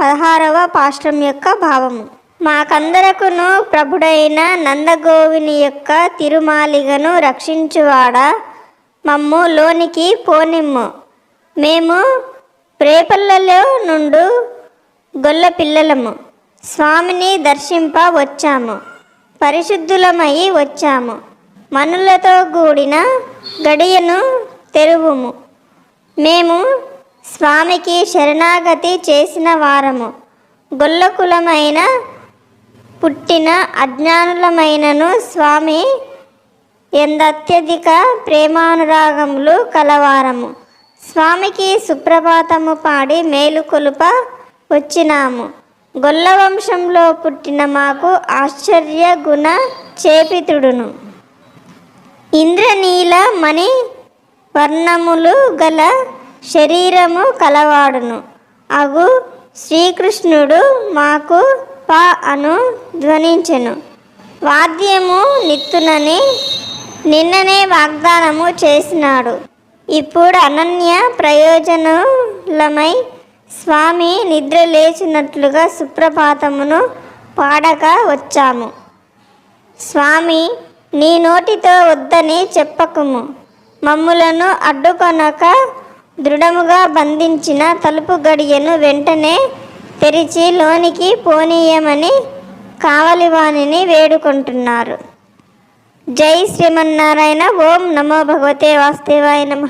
పదహారవ పాశ్రం యొక్క భావము. మాకందరకును ప్రభుడైన నందగోవిని యొక్క తిరుమాలిగను రక్షించువాడా? మమ్ము లోనికి పోనిమ్ము. మేము ప్రేపల్లలో నుండు గొల్ల పిల్లలము. స్వామిని దర్శింప వచ్చాము. పరిశుద్ధులమై వచ్చాము. మనులతో కూడిన గడియను తెరువుము. మేము స్వామికి శరణాగతి చేసిన వారము. గొల్లకులమైన పుట్టిన అజ్ఞానులమైనను స్వామి ఎందత్యధిక ప్రేమానురాగములు కలవారము. స్వామికి సుప్రభాతము పాడి మేలుకొలుప వచ్చినాము. గొల్ల వంశంలో పుట్టిన మాకు ఆశ్చర్య గుణ చేపితుడును. ఇంద్రనీల మణి వర్ణములు గల శరీరము కలవాడును. అగు శ్రీకృష్ణుడు మాకు ప అను ధ్వనించెను. వాద్యము నిత్తునని నిన్ననే వాగ్దానము చేసినాడు. ఇప్పుడు అనన్య ప్రయోజనములమై స్వామి నిద్ర లేచినట్లుగా సుప్రభాతమును పాడక వచ్చాము. స్వామి నీ నోటితో వద్దని చెప్పకుము. మమ్ములను అడ్డుకొనక దృఢముగా బంధించిన తలుపు గడియను వెంటనే తెరిచి లోనికి పోనీయమని కావలివాణిని వేడుకుంటున్నారు. జై శ్రీమన్నారాయణ ఓం నమో భగవతే వాసుదేవాయ నమ.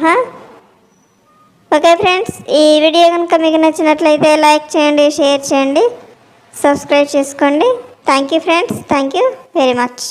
ఓకే ఫ్రెండ్స్ ఈ వీడియో కనుక మీకు నచ్చినట్లయితే లైక్ చేయండి షేర్ చేయండి సబ్స్క్రైబ్ చేసుకోండి. Thank you friends thank you very much